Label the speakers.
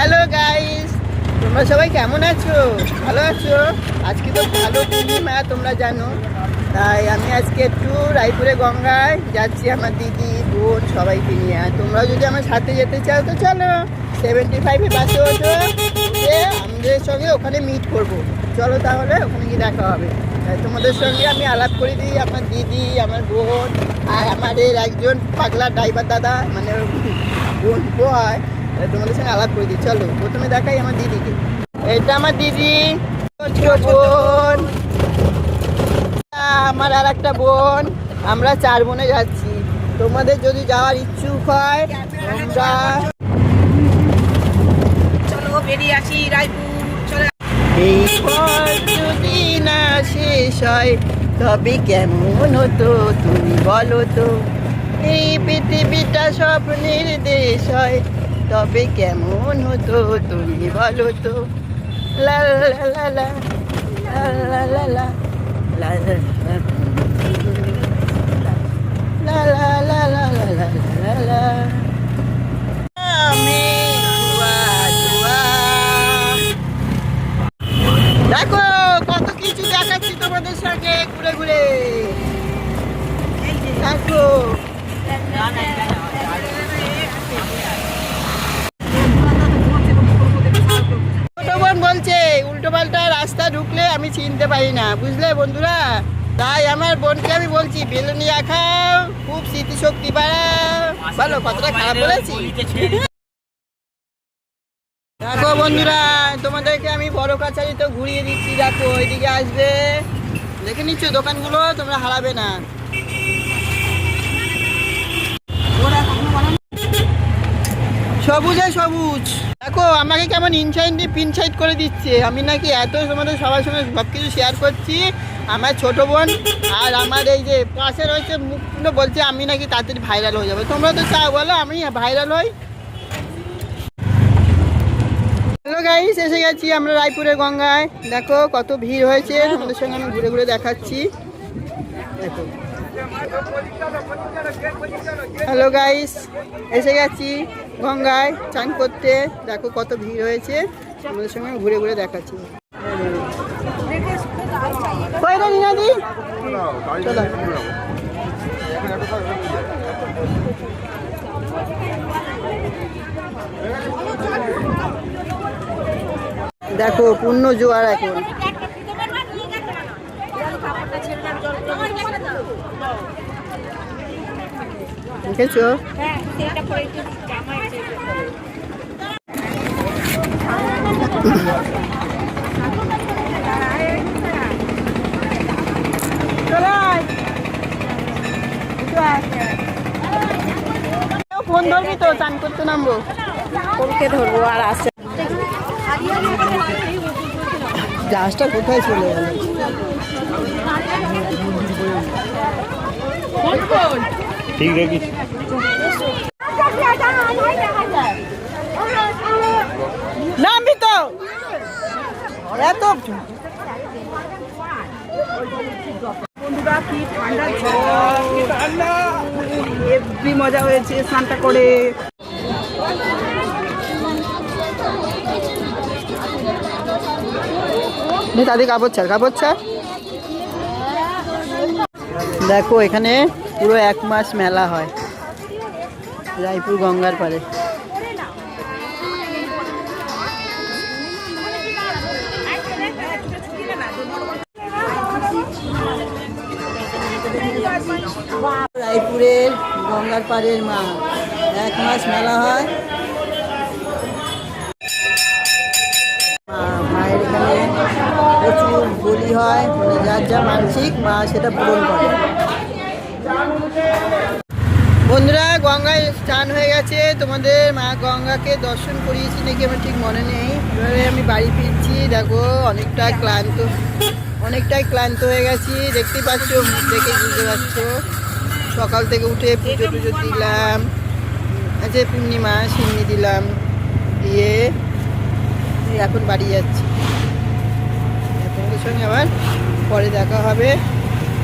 Speaker 1: Hello guys তোমরা সবাই কেমন আছো? ভালো আছো? আজকে তো ভালো পূর্ণিমা, তোমরা জানো। তাই আমি আজকে একটু রায়পুরে গঙ্গায় যাচ্ছি, আমার দিদি, বোন সবাইকে নিয়ে। আর তোমরাও যদি আমার সাথে যেতে চাও, তো চলো। সেভেন্টি ফাইভে বাসে ওঠো। আমাদের সঙ্গে ওখানে মিট করব। চলো তাহলে, ওখানে গিয়ে দেখা হবে। তোমাদের সঙ্গে আমি আলাপ করে দিই, আমার দিদি, আমার বোন, আর আমাদের একজন পাগলা ড্রাইভার দাদা মানে বোন হয় তোমাদের সঙ্গে আলাপ করে দিই। চলো, প্রথমে দেখাই আমার দিদিকে। এটা আমার দিদি। আমার আর একটা বোন। আমরা চার বোনে যাচ্ছি। তোমাদের যদি যাওয়ার ইচ্ছুক হয়, তোমরা
Speaker 2: চলো, বেরিয়ে আসি রায়পুর। চলে।
Speaker 1: এই যদি না শেষ হয়, তবে কেমন হতো তুমি বলো তো? এই পৃথিবীটা স্বপ্নের দেশ হয়। তবে কেমন হতো তুমি বলো তো লা লা লা লা লা লা লা লা লা লা লা লা লা লা লা আমি দেখো কত কিছু দেখাচ্ছি তোমাদের সঙ্গে ঘুরে ঘুরে দেখো ছোট বোন বলছে উল্টো পাল্টা রাস্তা ঢুকলে আমি চিনতে পারি না বুঝলে বন্ধুরা? তাই আমার বোনকে আমি বলছি বেলুনিয়া খাও খুব স্মৃতিশক্তি বাড়াও। বলো কতটা খারাপ বলেছি? দেখো বন্ধুরা তোমাদেরকে আমি বড় কাছারি তো ঘুরিয়ে দিচ্ছি দেখো ওইদিকে আসবে। দেখে নিচ্ছ দোকানগুলো? তোমরা হারাবে না। সবুজে সবুজ। দেখো, আমাকে কেমন ইনসাইড দিয়ে পিনসাইড করে দিচ্ছে। আমি নাকি এত তোমাদের সবার সঙ্গে সব কিছু শেয়ার করছি। আমার ছোট বোন আর আমার এই যে পাশে রয়েছে মুখগুলো বলছে, আমি নাকি তাড়াতাড়ি ভাইরাল হয়ে যাব। তোমরা তো চাও, বলো, আমি ভাইরাল হই? হ্যালো গাইস এসে গেছি আমরা রায়পুরের গঙ্গায়। দেখো, কত ভিড় হয়েছে। তোমাদের সঙ্গে আমি ঘুরে ঘুরে দেখাচ্ছি। দেখো হ্যালো গাইস এসে গেছি। গঙ্গায় চান করতে। দেখো কত ভিড় হয়েছে। তোমাদের সঙ্গে ঘুরে ঘুরে দেখাচ্ছি। দেখো, পূর্ণ জোয়ার এখন। দেখেছ? ফোন ধরবি তো চান করতে নামবো
Speaker 2: ধরবো আর আসছে
Speaker 1: জাহাজটা কোথায় চলে গেল?
Speaker 3: ঠিক রেখেছি।
Speaker 1: নামবি তো এত
Speaker 2: বন্ধুরা কি ঠান্ডা জল হেব্বি মজা হয়েছে স্নানটা করে।
Speaker 1: নে তাদের কাপড় ছাড় কাপড় ছাড়। দেখো এখানে পুরো এক মাস মেলা হয়। রায়পুর গঙ্গার পাড়ে। রায়পুরের গঙ্গার পাড়ের মা। এক মাস মেলা হয়। মায়ের এখানে প্রচুর বলি হয়। মানে যার যা মানসিক মা সেটা পূরণ করে। বন্ধুরা গঙ্গায় স্নান হয়ে গেছে। তোমাদের মা গঙ্গাকে দর্শন করিয়েছি নাকি আমার ঠিক মনে নেই। এবারে আমি বাড়ি ফিরছি। দেখো, অনেকটা ক্লান্ত। অনেকটাই ক্লান্ত হয়ে গেছি। দেখতেই পাচ্ছ, মুখ দেখে বুঝতে পারছ। সকাল থেকে উঠে পুজো টুজো দিলাম। আজকে পূর্ণিমা, সিন্নি দিলাম। দিয়ে এখন বাড়ি যাচ্ছি। তোমাদের সঙ্গে আবার পরে দেখা হবে।